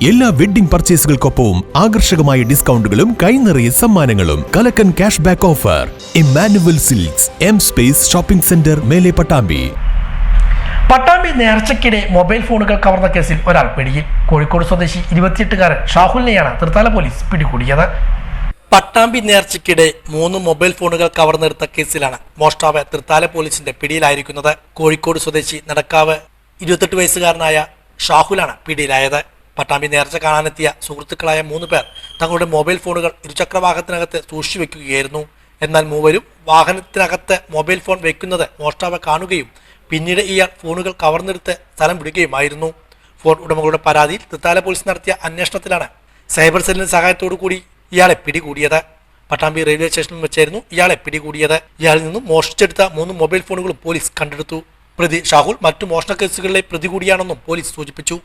എല്ലാ വെഡ്ഡിംഗ് പർച്ചേസുകൾക്കൊപ്പവും ആകർഷകമായ ഡിസ്കൗണ്ടുകളും കൈനിറയ സമ്മാനങ്ങളും കലക്കൻ cash back offer Emmanuel silks M space shopping centre മേലെ പട്ടാമ്പി. പട്ടാമ്പി നേർച്ചയ്ക്കിടെ മൊബൈൽ ഫോണുകൾ കവർന്ന കേസിൽ ഒരാൾ പിടിയിൽ. കോഴിക്കോട് സ്വദേശി ഇരുപത്തിയെട്ടുകാരൻ ഷാഹുലിനെയാണ് തൃത്താല പോലീസ് പിടികൂടിയത്. പട്ടാമ്പി നേർച്ചയ്ക്കിടെ മൂന്ന് മൊബൈൽ ഫോണുകൾ കവർന്നെടുത്ത കേസിലാണ് മോഷ്ടാവ് തൃത്താല പോലീസിന്റെ പിടിയിലായിരിക്കുന്നത്. കോഴിക്കോട് സ്വദേശി നടക്കാവ് ഇരുപത്തെട്ട് വയസ്സുകാരനായ ഷാഹുലാണ് പിടിയിലായത്. പട്ടാമ്പി നേർച്ച കാണാനെത്തിയ സുഹൃത്തുക്കളായ മൂന്ന് പേർ തങ്ങളുടെ മൊബൈൽ ഫോണുകൾ ഇരുചക്ര വാഹനത്തിനകത്ത് സൂക്ഷിച്ചു വെക്കുകയായിരുന്നു. എന്നാൽ മൂവരും വാഹനത്തിനകത്ത് മൊബൈൽ ഫോൺ വെക്കുന്നത് മോഷ്ടാവ് കാണുകയും പിന്നീട് ഇയാൾ ഫോണുകൾ കവർന്നെടുത്ത് സ്ഥലം വിടുകയുമായിരുന്നു. ഫോൺ ഉടമകളുടെ പരാതിയിൽ തൃത്താല പോലീസ് നടത്തിയ അന്വേഷണത്തിലാണ് സൈബർ സെല്ലിന്റെ സഹായത്തോടു കൂടി ഇയാളെ പിടികൂടിയത്. പട്ടാമ്പി റെയിൽവേ സ്റ്റേഷനിൽ വെച്ചായിരുന്നു ഇയാളെ പിടികൂടിയത്. ഇയാളിൽ നിന്നും മോഷ്ടിച്ചെടുത്ത മൂന്ന് മൊബൈൽ ഫോണുകളും പോലീസ് കണ്ടെടുത്തു. പ്രതി ഷാഹുൽ മറ്റു മോഷണ കേസുകളിലെ പ്രതി കൂടിയാണെന്നും പോലീസ് സൂചിപ്പിച്ചു.